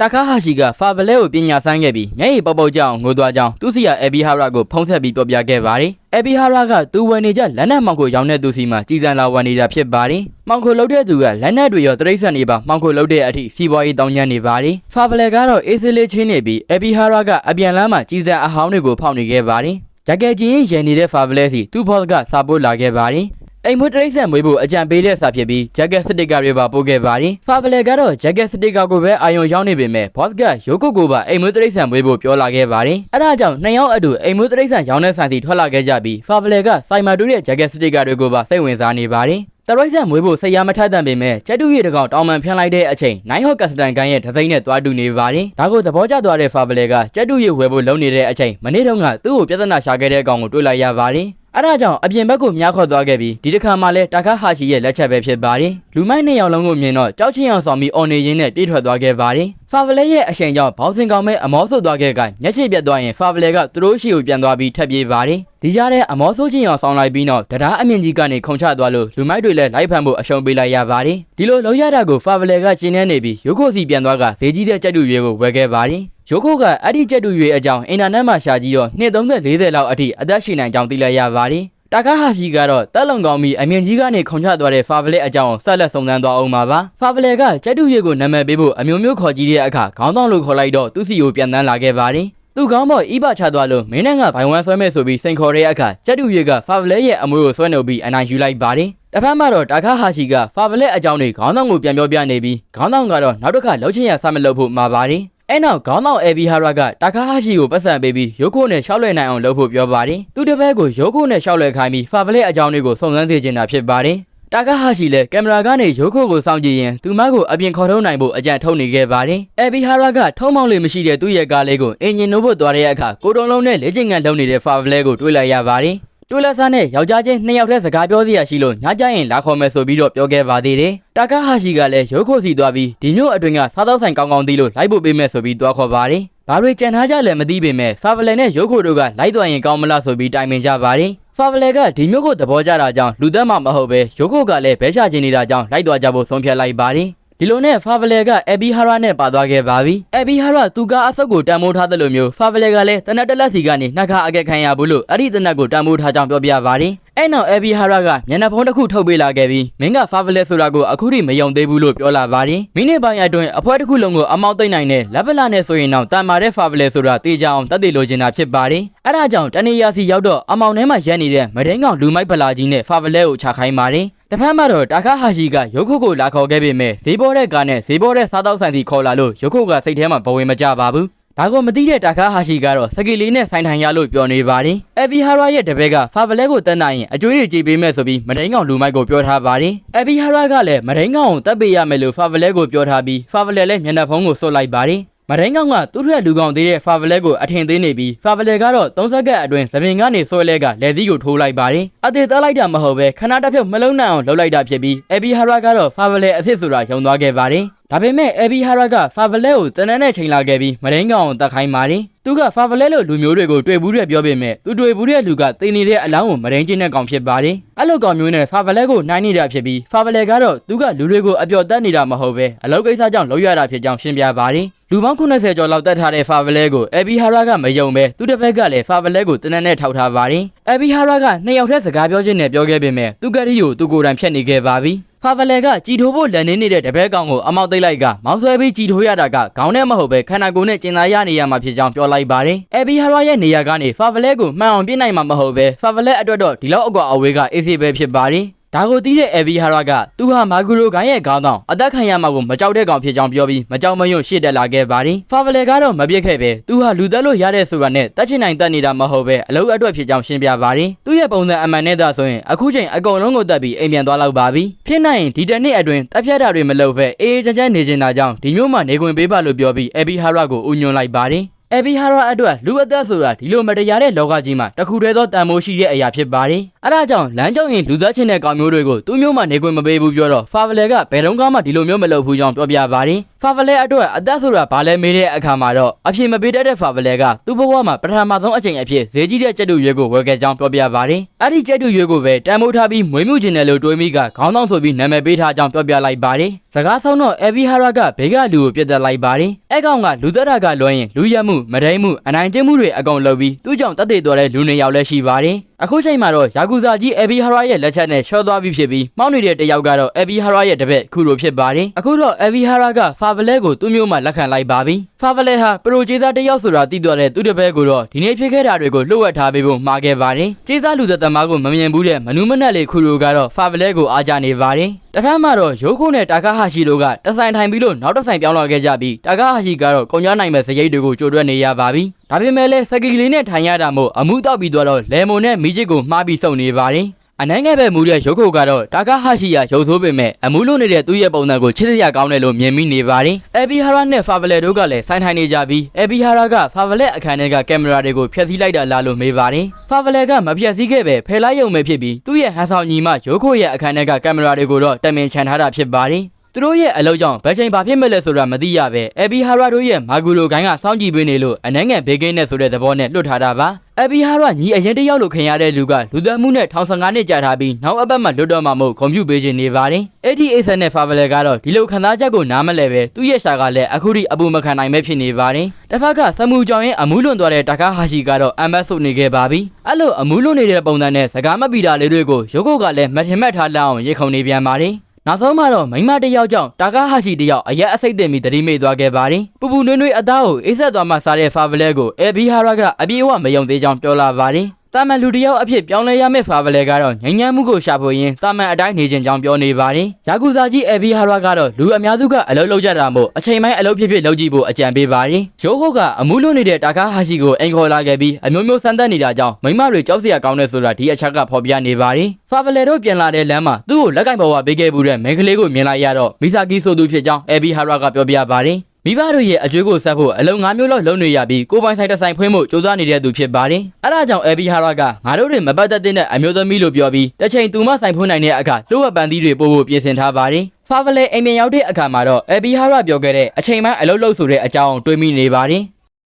တာကာဟာရှိကဖာဗလဲကိုပညာဆိုင်ခဲ့ပြီးမျက်ရည်ပေါက်ပေါက်ကြအောင်ငိုသွားကြောင်းသူစီယာအဘီဟာရာကိုဖုံးဆက်ပြီးပြောပြခဲ့ပါတယ်အဘီဟာရာကသူဝင်နေကြလက်နက်မောင်ကိုရောင်းတဲ့သူစီမှာကြီးစံလာဝင်နေတာဖြစ်ပါတယ်မောင်ကိုလှုပ်တဲ့သူကလက်နက်တွေရောတရိတ်ဆန်နေပါမောင်ကိုလှုပ်တဲ့အထိစီးပွားရေးတောင်းကျမ်းနေပါတယ်ဖာဗလဲကတော့အေးစေးလေးချင်းနေပြီးအဘီဟာရာကအပြန်လမ်းမှာကြီးစံအဟောင်းတွေကိုဖောက်နေခဲ့ပါတယ်ဂျက်ကက်ကြီးရင်ရည်နေတဲ့ဖာဗလဲစီသူ့ဖော့ကစာပို့လာခဲ့ပါတယ် အိမ်မွေးတရိတ်ဆန်မွေးဖို့အကြံပေးတဲ့စာဖြစ်ပြီးဂျက်ကက်စတစ်ကာတွေပါပို့ခဲ့ပါတယ်။ဖာဗလဲကတော့ဂျက်ကက်စတစ်ကာကိုပဲအာယုံရောက်နေပေမဲ့ဘော့စ်ကရိုးကုတ်ကိုပါအိမ်မွေးတရိတ်ဆန်မွေးဖို့ပြောလာခဲ့ပါတယ်။အဲဒါကြောင့်နှစ်ယောက်အတူအိမ်မွေးတရိတ်ဆန်ရောင်းတဲ့ဆိုင်စီထွက်လာခဲ့ကြပြီးဖာဗလဲကစိုင်မာတူရဲ့ဂျက်ကက်စတစ်ကာတွေကိုပါစိတ်ဝင်စားနေပါတယ်။တရိုက်ဆန်မွေးဖို့စိတ်ရမထက်တန်ပေမဲ့ကျက်တူရီတကောင်တောင်ပန်ဖျန်းလိုက်တဲ့အချိန်နိုင်ဟော့ကစတန်ကန်ရဲ့ဒဇိမ့်နဲ့တွားတူနေပါတယ်။ဒါကိုသဘောကျသွားတဲ့ဖာဗလဲကကျက်တူရီဝယ်ဖို့လုံနေတဲ့အချိန်မနေ့တုန်းကသူ့ကိုပြဿနာရှာခဲ့တဲ့အကောင်ကိုတွေ့လိုက်ရပါတယ်။ အဲဒါကြောင့်အပြင်ဘက်ကိုမြားခေါ်သွားခဲ့ပြီးဒီတစ်ခါမှလည်းတာခါဟာရှိရဲ့လက်ချက်ပဲဖြစ်ပါတယ်။လူမိုက်နှစ်ယောက်လုံးကိုမြင်တော့ကြောက်ချင်အောင်ဆောင်ပြီးအော်နေရင်းနဲ့ပြေးထွက်သွားခဲ့ပါတယ်။ဖာဗလဲရဲ့အချိန်ကြောင့်ဘောက်စင်ကောင်မဲအမောဆိုးသွားခဲ့ကမျက်ခြေပြတ်သွားရင်ဖာဗလဲကသူတို့ရှိကိုပြန်သွားပြီးထပ်ပြေးပါတယ်။ဒီကြားထဲအမောဆိုးချင်းအောင်ဆောင်လိုက်ပြီးတော့တရားအမြင့်ကြီးကနေခုံချသွားလို့လူမိုက်တွေလည်းလိုက်ဖမ်းဖို့အရှုံးပေးလိုက်ရပါတယ်။ဒီလိုလောက်ရတာကိုဖာဗလဲကကျင်းနေနေပြီးရုပ်ခိုစီပြန်သွားကဈေးကြီးတဲ့ကြက်တူရွေးကိုဝယ်ခဲ့ပါတယ်။ ရိုးခိုကအဲ့ဒီကြက်တူရွေအကြောင်းအင်တာနက်မှာရှာကြည့်တော့နှစ်30 40လောက်အထိအသက်ရှင်နိုင်ကြောင်းသိလိုက်ရပါတယ်။တာကာဟာရှိကတော့တက်လုံကောင်းပြီးအမြင့်ကြီးကနေခုံချသွားတဲ့ဖာဗလက်အကြောင်းဆက်လက်စုံစမ်းသွားအောင်ပါပါဖာဗလက်ကကျက်တူရွေကိုနာမည်ပေးဖို့အမျိုးမျိုးခေါ်ကြည့်တဲ့အခါခေါင်းဆောင်လို့ခေါ်လိုက်တော့သူ့စီကိုပြန်တန်းလာခဲ့ပါတယ်သူကောင်းပေါ်ဤပါချသွားလို့မင်းနဲ့ကဘိုင်ဝမ်ဆွဲမဲ့ဆိုပြီးစိန်ခေါ်တဲ့အခါကျက်တူရွေကဖာဗလက်ရဲ့အမွေကိုဆွဲနှုတ်ပြီးအနိုင်ယူလိုက်ပါတယ်တစ်ဖက်မှာတော့တာခါဟာရှိကဖာဗလက်အကြောင်းတွေခေါင်းဆောင်ကိုပြန်ပြောပြနေပြီးခေါင်းဆောင်ကတော့နောက်တစ်ခါလှုပ်ချင်ရဆက်မလုပ်ဖို့မှာပါတယ် အဲ့နောက်ခေါင်းဆောင်အေဗီဟာရာကတာခါဟာရှိကိုပတ်စံပေးပြီးရုပ်ခုနဲ့ရှောက်လွယ်နိုင်အောင်လုပ်ဖို့ပြောပါတယ်သူတစ်ပည့်ကိုရုပ်ခုနဲ့ရှောက်လွယ်ခိုင်းပြီးဖာဗလက်အကြောင်းတွေကိုစုံစမ်းစေချင်တာဖြစ်ပါတယ်တာကာဟာရှိလည်းကင်မရာကနေရုပ်ခုကိုစောင့်ကြည့်ရင်သူမကိုအပြင်ခေါ်ထုတ်နိုင်ဖို့အကြံထုတ်နေခဲ့ပါတယ်။အဘီဟာရာကထုံးမောင်လေးမရှိတဲ့သူ့ရဲ့ကားလေးကိုအင်ဂျင်နိုးဖို့သွားတဲ့အခါကိုတုံလုံးနဲ့လေ့ကျင့်ခန်းလုပ်နေတဲ့ဖာဗလဲကိုတွေ့လိုက်ရပါတယ်။ တူလက်ဆာနဲ့ယောက်ျားချင်းနှစ်ယောက်တည်းစကားပြောစီရရှိလို့ညကြရင်လာခေါ်မယ်ဆိုပြီးတော့ပြောခဲ့ပါသေးတယ်။တာကာဟာရှိကလည်းရုပ်ခုစီသွားပြီးဒီမျိုးအတွင်းကစားသောက်ဆိုင်ကောင်းကောင်းသိလို့လိုက်ဖို့ပေးမယ်ဆိုပြီးသွားခေါ်ပါတယ်။ဘာတွေကြံထားကြလဲမသိပေမဲ့ဖာဗလဲနဲ့ရုပ်ခုတို့ကလိုက်သွားရင်ကောင်းမလားဆိုပြီးတိုင်ပင်ကြပါတယ်။ဖာဗလဲကဒီမျိုးကိုသဘောကျတာကြောင့်လူသက်မှမဟုတ်ပဲရုပ်ခုကလည်းဘဲချချင်နေတာကြောင့်လိုက်သွားကြဖို့ဆုံးဖြတ်လိုက်ပါတယ် ဒီလိုနဲ့ဖာဗလဲကအဘီဟာရာနဲ့ပါသွားခဲ့ပါပြီအဘီဟာရာသူကအဆုတ်ကိုတန်မိုးထားတယ်လို့မျိုးဖာဗလဲကလည်းတနက်တက်လက်စီကနေနှက်ခါအကက်ခံရဘူးလို့အဲ့ဒီတနက်ကိုတန်မိုးထားကြောင်းပြောပြပါတယ်အဲ့နောက်အဘီဟာရာကမျက်နှာဖုံးတစ်ခုထုတ်ပေးလာခဲ့ပြီးမင်းကဖာဗလဲဆိုတာကိုအခုထိမယုံသေးဘူးလို့ပြောလာပါတယ်မိနစ်ပိုင်းအတွင်းအဖွဲတစ်ခုလုံးကိုအမောက်သိမ့်နိုင်တဲ့လက်ပလာနဲ့ဆိုရင်တော့တန်မာတဲ့ဖာဗလဲဆိုတာတေးကြအောင်တတ်သိလိုချင်တာဖြစ်ပါတယ်အဲ့ဒါကြောင့်တနေရာစီရောက်တော့အမောင်ထဲမှာရက်နေတဲ့မဒိန်းကောင်လူမိုက်ဖလာကြီးနဲ့ဖာဗလဲကိုချခိုင်းပါတယ် တစ်ဖက်မှာတော့တာခါဟာရှိကရုပ်ခုတ်ကိုလာခေါ်ခဲ့ပေမဲ့ဈေးပေါ်တဲ့ကားနဲ့ဈေးပေါ်တဲ့စားတောက်ဆိုင်စီခေါ်လာလို့ရုပ်ခုတ်ကစိတ်ထဲမှာဘဝင်မကြပါဘူးဒါကိုမသိတဲ့တာခါဟာရှိကတော့စကီလီနဲ့ဆိုင်ထိုင်ရလို့ပြောနေပါတယ်။အဗီဟာရာရဲ့တပည့်ကဖာဗလဲကိုတတ်နိုင်ရင်အကျွေးတွေကြေပေးမယ်ဆိုပြီးမဒိန်းကောင်လူမိုက်ကိုပြောထားပါတယ်။အဗီဟာရာကလည်းမဒိန်းကောင်ကိုတတ်ပေးရမယ်လို့ဖာဗလဲကိုပြောထားပြီးဖာဗလဲလည်းမျက်နှာဖုံးကိုစွတ်လိုက်ပါတယ်။ မဒိန်းကောင်ကသူ့ထက်လူကောင်သေးတဲ့ဖာဗလဲကိုအထင်သေးနေပြီးဖာဗလဲကတော့30စက္ကန့်အတွင်းသပင်ကနေဆွဲလဲကလက်သီးကိုထိုးလိုက်ပါတယ်။အသေးသားလိုက်တာမဟုတ်ပဲခဏတစ်ဖြုတ်မလုံးနိုင်အောင်လှုပ်လိုက်တာဖြစ်ပြီးအဗီဟာရာကတော့ဖာဗလဲအစ်စ်ဆိုတာယုံသွားခဲ့ပါတယ်။ဒါပေမဲ့အဘီဟာရာကဖာဗလဲကိုတနန်းနဲ့ချိန်လာခဲ့ပြီးမရင်းကောင်ကိုတတ်ခိုင်းပါတယ်။သူကဖာဗလဲလို့လူမျိုးတွေကိုတွေ့ဘူးတဲ့ပြောပေမဲ့သူတွေ့ဘူးတဲ့လူကတင်နေတဲ့အလောင်းကိုမရင်းချင်းတဲ့ကောင်ဖြစ်ပါတယ်။အဲ့လိုကောင်မျိုးနဲ့ဖာဗလဲကိုနိုင်နေတာဖြစ်ပြီးဖာဗလဲကတော့သူကလူတွေကိုအပျော်တက်နေတာမဟုတ်ပဲအလောက်ကိစ္စကြောင့်လောက်ရတာဖြစ်ကြောင်းရှင်းပြပါတယ်။ လူပေါင်း80ကျော်လောက်တတ်ထားတဲ့ဖာဗလဲကိုအဘီဟာရာကမယုံပဲသူတစ်ဖက်ကလည်းဖာဗလဲကိုတနန်းနဲ့ထောက်ထားပါတယ်။အဘီဟာရာကနှစ်ယောက်တည်းစကားပြောချင်းနဲ့ပြောခဲ့ပေမဲ့သူကတိကိုသူကိုယ်တိုင်ဖျက်နေခဲ့ပါပြီ။ဖာဗလဲကကြည်ထိုးဖို့လက်နေနေတဲ့တပည့်ကောင်ကိုအမောက်သိမ့်လိုက်ကမောင်းဆွဲပြီးကြည်ထိုးရတာကခေါင်းနဲ့မဟုတ်ပဲခန္ဓာကိုယ်နဲ့ကျင်လာရနေရမှာဖြစ်ကြောင်းပြောလိုက်ပါတယ်။အဘီဟာရာရဲ့နေရာကနေဖာဗလဲကိုမှန်အောင်ပြစ်နိုင်မှာမဟုတ်ပဲဖာဗလဲအတွက်တော့ဒီလောက်အကွာအဝေးကအေးစေးပဲဖြစ်ပါတယ်။ ဒါကိုသိတဲ့အေဗီဟာရာကသူဟာမာဂူရိုဂိုင်းရဲ့ခေါင်းဆောင်အသက်ခံရမှာကိုမကြောက်တဲ့ကောင်ဖြစ်ကြောင်းပြောပြီးမကြောက်မရွံ့ရှေ့တက်လာခဲ့ပါတယ်။ဖာဗလဲကတော့မပြစ်ခဲ့ပဲသူဟာလူသက်လို့ရတဲ့ဆိုတာနဲ့တက်ချင်နိုင်တက်နေတာမဟုတ်ပဲအလုပ်အတွက်ဖြစ်ကြောင်းရှင်းပြပါတယ်။သူ့ရဲ့ပုံစံအမှန်နဲ့သာဆိုရင်အခုချိန်အကုန်လုံးကိုတက်ပြီးအိမ်ပြန်သွားလောက်ပါပြီ။ဖြစ်နိုင်ရင်ဒီတနေ့အတွင်းတက်ဖြတ်တာတွေမလုပ်ဘဲအေးအေးချမ်းချမ်းနေချင်တာကြောင့်ဒီမျိုးမှနေခွင့်ပေးပါလို့ပြောပြီးအေဗီဟာရာကိုဥညွှန်လိုက်ပါတယ်။အဘီဟာရာအတွက်လူအသက်ဆိုတာဒီလိုမတရားတဲ့လောကကြီးမှာတခုတည်းသောတန်မိုးရှိတဲ့အရာဖြစ်ပါတယ်။ အအဲ့ဒါကြောင့်လမ်းကြောင်းရင်လူသားချင်းတဲ့ကောင်မျိုးတွေကိုသူ့မျိုးမှနေခွင့်မပေးဘူးပြောတော့ဖာဗလဲကဘယ်တော့မှဒီလိုမျိုးမလုပ်ဘူးကြောင်းပြောပြပါတယ်ဖာဗလဲအတွက်အသက်ဆိုတာဘာလဲမေးတဲ့အခါမှာတော့အဖြစ်မပေးတတ်တဲ့ဖာဗလဲကသူ့ဘဝမှာပထမဆုံးအကြိမ်အဖြစ်ဈေးကြီးတဲ့ကြက်တူရွေးကိုဝယ်ခဲ့ကြောင်းပြောပြပါတယ်အဲ့ဒီကြက်တူရွေးကိုပဲတန်မိုးထားပြီးမွေးမြူခြင်းတယ်လို့တွေးမိကခေါင်းဆောင်ဆိုပြီးနာမည်ပေးထားကြောင်းပြောပြလိုက်ပါတယ်စကားဆုံးတော့အဗီဟာရာကဘေးကလူကိုပြစ်တက်လိုက်ပါတယ်အဲ့ကောင်ကလူသက်တာကလွှဲရင်လူရက်မှုမဒိမှုအနိုင်ကျင့်မှုတွေအကုန်လုပ်ပြီးသူ့ကြောင့်တတ်သိတော်တဲ့လူနေယောက်လည်းရှိပါတယ် အခုချိန်မှာတော့ယာကူဇာကြီးအဘီဟာရာရဲ့လက်ချက်နဲ့ရှော့သွားပြီးဖြစ်ပြီးမောင်းနေတဲ့တယောက်ကတော့အဘီဟာရာရဲ့တပည့်ခုလိုဖြစ်ပါတယ်အခုတော့အဘီဟာရာကဖာဗလဲကိုသူ့မျိုးမှလက်ခံလိုက်ပါပြီဖာဗလဲဟာပရိုဂျေသားတယောက်ဆိုတာသိတော်တဲ့သူ့တပည့်ကိုတော့ဒီနေ့ဖြစ်ခဲ့တာတွေကိုလှုပ်ဝက်ထားပေးဖို့မှာခဲ့ပါတယ်ကျေးဇူးလူသက်သမားကိုမမြင်ဘူးတဲ့မနူးမနက်လေးခုလိုကတော့ဖာဗလဲကိုအားကြနေပါတယ်တစ်ဖက်မှာတော့ရိုးခုံနဲ့တာကာဟာရှိတို့ကတဆိုင်ထိုင်ပြီးလို့နောက်တစ်ဆိုင်ပြောင်းလာခဲ့ကြပြီးတာကာဟာရှိကတော့ကုန်ကြနိုင်မဲ့စရိတ်တွေကိုကြိုတွက်နေရပါပြီဒါပေမဲ့လည်းစကီလေးနဲ့ထိုင်ရတာမို့အမှုတောက်ပြီးတော့လဲမုံနဲ့မီးချစ်ကိုမှားပြီးစုံနေပါတယ် အနှမ်းငယ်ပဲမူတဲ့ရုပ်ခုတ်ကတော့တာကာဟာရှိရရုပ်ဆိုးပေမဲ့အမှုလို့နေတဲ့သူ့ရဲ့ပုံစံကိုချစ်စရာကောင်းတယ်လို့မြင်မိနေပါတယ်။အဘီဟာရာနဲ့ဖာဗလက်တို့ကလည်းဆိုင်ထိုင်နေကြပြီးအဘီဟာရာကဖာဗလက်အခန်းထဲကကင်မရာတွေကိုဖျက်ဆီးလိုက်တာလားလို့မေးပါတယ်။ဖာဗလက်ကမဖျက်ဆီးခဲ့ပဲဖယ်လိုက်ရုံပဲဖြစ်ပြီးသူ့ရဲ့ဟန်ဆောင်ညီမရုပ်ခုတ်ရဲ့အခန်းထဲကကင်မရာတွေကိုတော့တမင်ချန်ထားတာဖြစ်ပါတယ်။ သူတို့ရဲ့အလုပ်ကြောင့်ဘယ်ချိန်ဘာဖြစ်မဲ့လဲဆိုတာမသိရပဲအဘီဟာရာတို့ရဲ့မာဂူလိုဂိုင်းကစောင့်ကြည့်ပေးနေလို့အနှဲငယ်ဘေးကင်းနဲ့ဆိုတဲ့သဘောနဲ့လွတ်ထားတာပါအဘီဟာရာညီအရင်တယောက်လိုခင်ရတဲ့လူကလူသက်မှုနဲ့15နှစ်ကြာထားပြီးနောက်အပတ်မှလွတ်တော့မှမို့ဂုံပြူပေးခြင်းနေပါတယ်အဲ့ဒီအိဆန်နဲ့ဖာဗလဲကတော့ဒီလိုခံစားချက်ကိုနားမလဲပဲသူ့ရဲ့ရှာကလည်းအခုထိအပူမခံနိုင်ပဲဖြစ်နေပါတယ်တစ်ဖက်ကစမှုကြောင်ရင်အမူးလွန်သွားတဲ့တကားဟာရှိကတော့အမတ်ဆုနေခဲ့ပါပြီအဲ့လိုအမူးလွန်နေတဲ့ပုံစံနဲ့စကားမပီတာလေးတွေကိုရုပ်ကုတ်ကလည်းမထင်မှတ်ထားလောက်အောင်ရေခုန်နေပြန်ပါတယ် နောက်ဆုံးမှာတော့မိန်းမတစ်ယောက်ကြောင့်တာကာဟာရှိတစ်ယောက်အရက်အစိတ်တင်ပြီးတတိမိတ်သွားခဲ့ပါတယ်။ပူပူနွေးနွေးအသားကိုအေးဆက်သွားမှစားတဲ့ဖာဗလဲကိုအဲဘီဟာရာကအပြေအဝမယုံသေးကြောင်းပြောလာပါတယ်။ တာမန်လူတစ်ယောက်အဖြစ်ပြောင်းလဲရမယ့်ဖာဗလဲကတော့ငြိမ်းချမ်းမှုကိုရှာဖွေရင်းတာမန်အတိုင်းနေခြင်းကြောင်းပြောနေပါတယ်။ယာကူဇာကြီးအဲဘီဟာရာကတော့လူအများစုကအလုပ်လုပ်ကြတာမို့အချိန်ပိုင်းအလုပ်ဖြစ်ဖြစ်လုပ်ကြည့်ဖို့အကြံပေးပါတယ်။ရိုးဟုတ်ကအမှုလွတ်နေတဲ့တာကာဟာရှိကိုအင်ခေါ်လာခဲ့ပြီးအမျိုးမျိုးစမ်းသပ်နေတာကြောင့်မိန်းမတွေကြောက်စရာကောင်းတဲ့ဆိုတာဒီအချက်ကဖော်ပြနေပါတယ်။ဖာဗလဲတို့ပြန်လာတဲ့လမ်းမှာသူ့ကိုလက်ကင်ပေါ်ဝပေးခဲ့မှုတဲ့မိန်းကလေးကိုမြင်လိုက်ရတော့မီဆာကီဆိုသူဖြစ်ကြောင်းအဲဘီဟာရာကပြောပြပါတယ်။ မိဘတို့ရဲ့အကျွေးကိုဆက်ဖို့အလုံး၅မျိုးလောက်လုံနေရပြီးကိုပိုင်ဆိုင်တစ်ဆိုင်ဖွင့်ဖို့ကြိုးစားနေတဲ့သူဖြစ်ပါတယ်။အဲဒါကြောင့်အဘီဟာရာကငါတို့တွေမပတ်သက်တဲ့အမျိုးသမီးလို့ပြောပြီးတစ်ချိန်သူမဆိုင်ဖွင့်နိုင်တဲ့အခါလှုပ်ဝက်ပန်းသီးတွေပို့ဖို့ပြင်ဆင်ထားပါတယ်။ဖာဗလဲအိမ်ပြန်ရောက်တဲ့အခါမှာတော့အဘီဟာရာပြောခဲ့တဲ့အချိန်မှအလုပ်လုပ်ဆိုတဲ့အကြောင်းတွေးမိနေပါတယ်။